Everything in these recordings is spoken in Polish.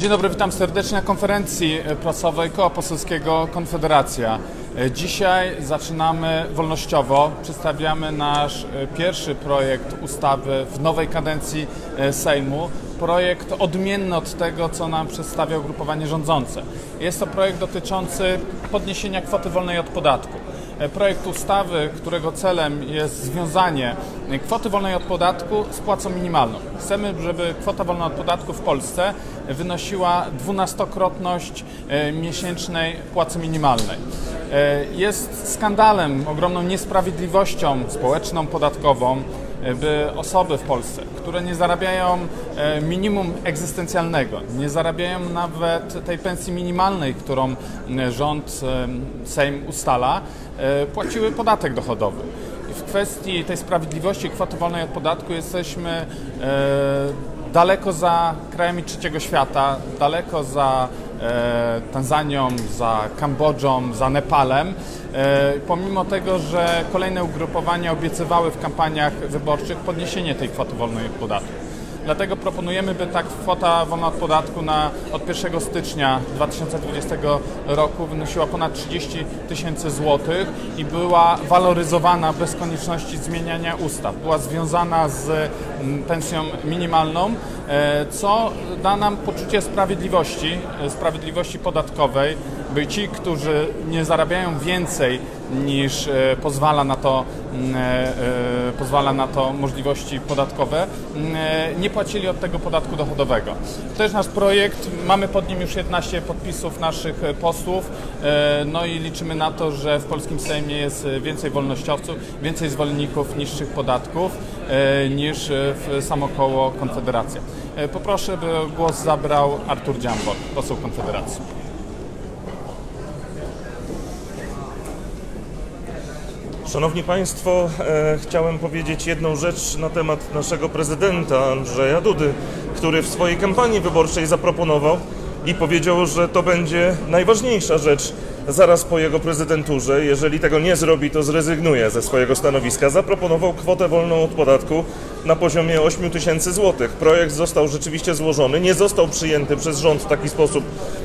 Dzień dobry, witam serdecznie na konferencji prasowej Koła Poselskiego Konfederacja. Dzisiaj zaczynamy wolnościowo. Przedstawiamy nasz pierwszy projekt ustawy w nowej kadencji Sejmu. Projekt odmienny od tego, co nam przedstawia ugrupowanie rządzące. Jest to projekt dotyczący podniesienia kwoty wolnej od podatku projekt ustawy, którego celem jest związanie kwoty wolnej od podatku z płacą minimalną. Chcemy, żeby kwota wolna od podatku w Polsce wynosiła dwunastokrotność e, miesięcznej płacy minimalnej. E, Jest skandalem, ogromną niesprawiedliwością społeczną, podatkową, e, by osoby w Polsce, które nie zarabiają e, minimum egzystencjalnego, nie zarabiają nawet tej pensji minimalnej, którą rząd, Sejm ustala, e, płaciły podatek dochodowy. W kwestii tej sprawiedliwości kwoty wolnej od podatku jesteśmy e, daleko za krajami trzeciego świata, daleko za Tanzanią, za Kambodżą, za Nepalem. E, pomimo tego, że kolejne ugrupowania obiecywały w kampaniach wyborczych podniesienie tej kwoty wolnej od podatku. Dlatego proponujemy, by ta kwota wolna od podatku na, od 1 stycznia 2020 roku wynosiła ponad 30 tysięcy złotych i była waloryzowana bez konieczności zmieniania ustaw. Była związana z mm, pensją minimalną, e, co da nam poczucie sprawiedliwości, e, sprawiedliwości podatkowej, by ci, którzy nie zarabiają więcej niż e, pozwala na to, mm, e, e, pozwala na to możliwości podatkowe, mm, e, nie płacili od tego podatku dochodowego. To jest nasz projekt, mamy pod nim już 11 podpisów naszych e, posłów, e, no i liczymy na to, że w polskim Sejmie jest e, więcej wolnościowców, więcej zwolenników niższych podatków e, niż e, w samo koło Konfederacja. E, Poproszę, by głos zabrał Artur Dziambor, poseł Konfederacji. Szanowni Państwo, e, chciałem powiedzieć jedną rzecz na temat naszego prezydenta Andrzeja Dudy, który w swojej kampanii wyborczej zaproponował i powiedział, że to będzie najważniejsza rzecz zaraz po jego prezydenturze. Jeżeli tego nie zrobi, to zrezygnuje ze swojego stanowiska. Zaproponował kwotę wolną od podatku na poziomie 8 tysięcy złotych. Projekt został rzeczywiście złożony, nie został przyjęty przez rząd w taki sposób,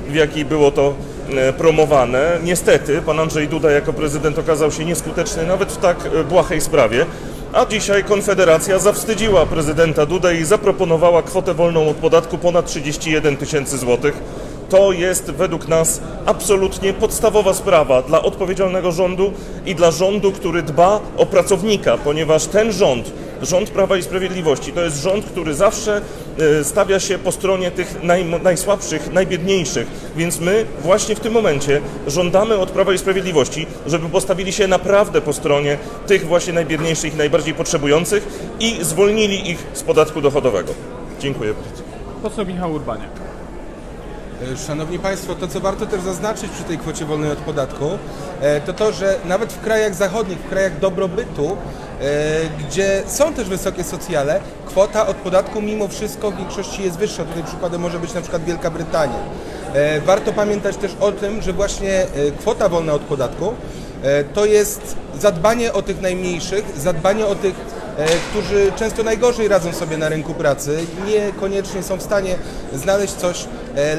w jaki było to e, promowane. Niestety, pan Andrzej Duda jako prezydent okazał się nieskuteczny nawet w tak e, błahej sprawie. A dzisiaj Konfederacja zawstydziła prezydenta Dudę i zaproponowała kwotę wolną od podatku ponad 31 tysięcy złotych. To jest według nas absolutnie podstawowa sprawa dla odpowiedzialnego rządu i dla rządu, który dba o pracownika, ponieważ ten rząd, rząd Prawa i Sprawiedliwości, to jest rząd, który zawsze e, stawia się po stronie tych naj, najsłabszych, najbiedniejszych. Więc my właśnie w tym momencie żądamy od Prawa i Sprawiedliwości, żeby postawili się naprawdę po stronie tych właśnie najbiedniejszych i najbardziej potrzebujących i zwolnili ich z podatku dochodowego. Dziękuję bardzo. Poseł Michał Urbaniak. Szanowni Państwo, to co warto też zaznaczyć przy tej kwocie wolnej od podatku, e, to to, że nawet w krajach zachodnich, w krajach dobrobytu, e, gdzie są też wysokie socjale, kwota od podatku mimo wszystko w większości jest wyższa. Tutaj przykładem może być na przykład Wielka Brytania. E, Warto pamiętać też o tym, że właśnie e, kwota wolna od podatku e, to jest zadbanie o tych najmniejszych, zadbanie o tych e, którzy często najgorzej radzą sobie na rynku pracy, niekoniecznie są w stanie znaleźć coś e,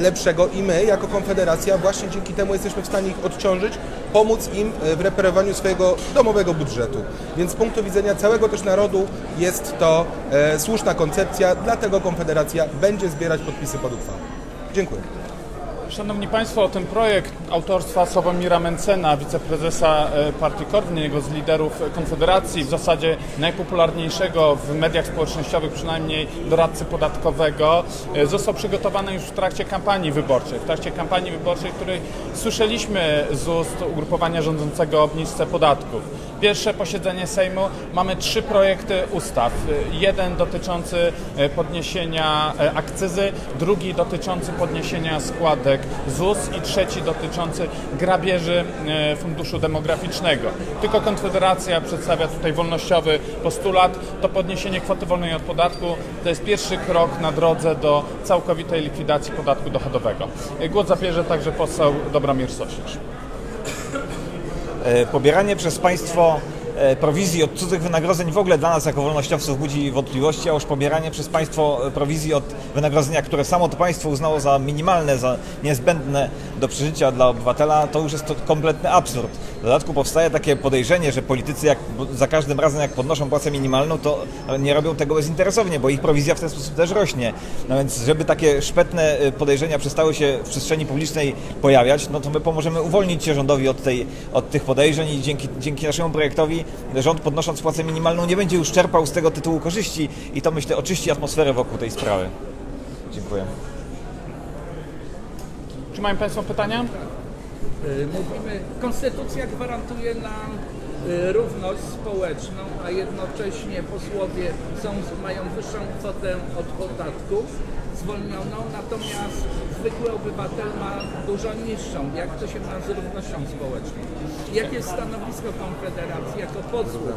lepszego i my jako Konfederacja właśnie dzięki temu jesteśmy w stanie ich odciążyć, pomóc im e, w reperowaniu swojego domowego budżetu. Więc z punktu widzenia całego też narodu jest to e, słuszna koncepcja, dlatego Konfederacja będzie zbierać podpisy pod uchwałą. Dziękuję. Szanowni Państwo, ten projekt autorstwa Sławomira Mencena, wiceprezesa e, partii Korwin, jednego z liderów Konfederacji, w zasadzie najpopularniejszego w mediach społecznościowych, przynajmniej doradcy podatkowego, e, został przygotowany już w trakcie kampanii wyborczej. W trakcie kampanii wyborczej, której słyszeliśmy z ust ugrupowania rządzącego obniżce podatków. Pierwsze posiedzenie Sejmu, mamy trzy projekty ustaw. Jeden dotyczący e, podniesienia e, akcyzy, drugi dotyczący podniesienia składek ZUS i trzeci dotyczący grabieży e, funduszu demograficznego. Tylko Konfederacja przedstawia tutaj wolnościowy postulat. To podniesienie kwoty wolnej od podatku to jest pierwszy krok na drodze do całkowitej likwidacji podatku dochodowego. Głos zabierze także poseł Dobromir Sośnierz. E, pobieranie przez państwo prowizji od cudzych wynagrodzeń w ogóle dla nas jako wolnościowców budzi wątpliwości, a już pobieranie przez państwo e, prowizji od wynagrodzenia, które samo to państwo uznało za minimalne, za niezbędne do przeżycia dla obywatela, to już jest to kompletny absurd. W dodatku powstaje takie podejrzenie, że politycy jak, za każdym razem jak podnoszą płacę minimalną, to nie robią tego bezinteresownie, bo ich prowizja w ten sposób też rośnie. No więc żeby takie szpetne y, podejrzenia przestały się w przestrzeni publicznej pojawiać, no to my pomożemy uwolnić się rządowi od, tej, od tych podejrzeń i dzięki, dzięki naszemu projektowi rząd podnosząc płacę minimalną nie będzie już czerpał z tego tytułu korzyści i to myślę oczyści atmosferę wokół tej sprawy. Dziękuję. Czy mają Państwo pytania? Y, Mówimy, konstytucja gwarantuje nam y, równość społeczną, a jednocześnie posłowie są, mają wyższą kwotę od podatku zwolnioną, natomiast zwykły obywatel ma dużo niższą. Jak to się ma z równością społeczną? Jakie jest stanowisko Konfederacji jako posłów?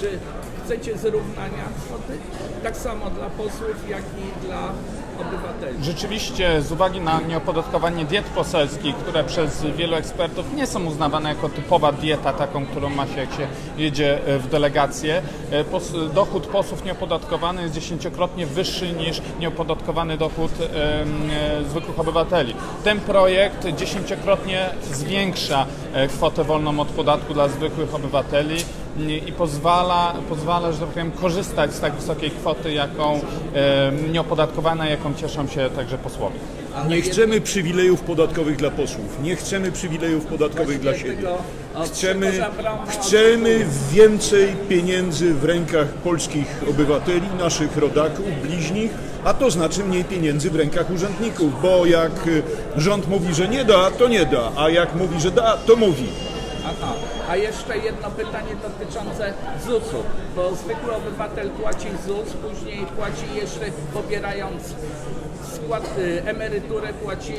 Czy chcecie zrównania kwoty? Tak samo dla posłów, jak i dla obywateli. Rzeczywiście, z uwagi na nieopodatkowanie diet poselskich, które przez wielu ekspertów nie są uznawane jako typowa dieta, taką, którą ma się, jak się jedzie e, w delegację, e, dochód posłów nieopodatkowany jest dziesięciokrotnie wyższy niż nieopodatkowany dochód e, zwykłych obywateli. Ten projekt dziesięciokrotnie zwiększa kwotę wolną od podatku dla zwykłych obywateli i pozwala, pozwala, że tak powiem, korzystać z tak wysokiej kwoty, jaką e, nieopodatkowana, jaką cieszą się także posłowie. Nie chcemy przywilejów podatkowych dla posłów, nie chcemy przywilejów podatkowych dla siebie. Chcemy, chcemy więcej pieniędzy w rękach polskich obywateli, naszych rodaków, bliźnich, a to znaczy mniej pieniędzy w rękach urzędników, bo jak y, rząd mówi, że nie da, to nie da, a jak mówi, że da, to mówi. Aha. A jeszcze jedno pytanie dotyczące ZUS-u, bo zwykły obywatel płaci ZUS, później płaci jeszcze pobierając skład, y, emeryturę, płaci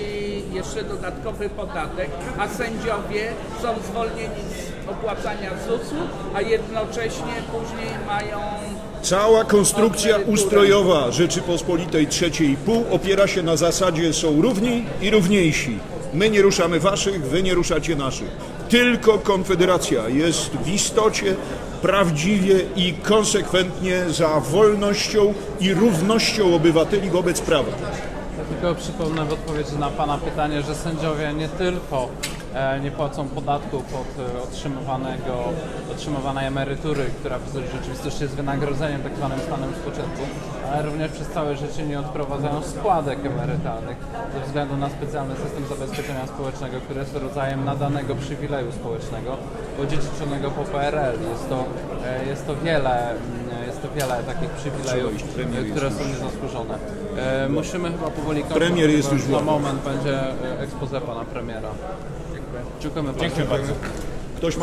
jeszcze dodatkowy podatek, a sędziowie są zwolnieni z opłacania ZUS-u, a jednocześnie później mają Cała konstrukcja ustrojowa Rzeczypospolitej trzeciej i pół opiera się na zasadzie są równi i równiejsi. My nie ruszamy waszych, wy nie ruszacie naszych. Tylko Konfederacja jest w istocie prawdziwie i konsekwentnie za wolnością i równością obywateli wobec prawa. Tylko przypomnę w odpowiedzi na Pana pytanie, że sędziowie nie tylko nie płacą podatku pod e, otrzymywanego, otrzymywanej emerytury, która w rzeczywistości jest wynagrodzeniem tak zwanym stanem spoczynku, ale również przez całe życie nie odprowadzają składek emerytalnych ze względu na specjalny system zabezpieczenia społecznego, który jest rodzajem nadanego przywileju społecznego, odziedziczonego po PRL. Jest to, e, jest to wiele mm, to wiele takich przywilejów, e, które są niezasłużone. E, musimy chyba powoli kończyć. Premier jest już moment będzie e, expose pana premiera. Dziękujemy bardzo. Dziękuję bardzo.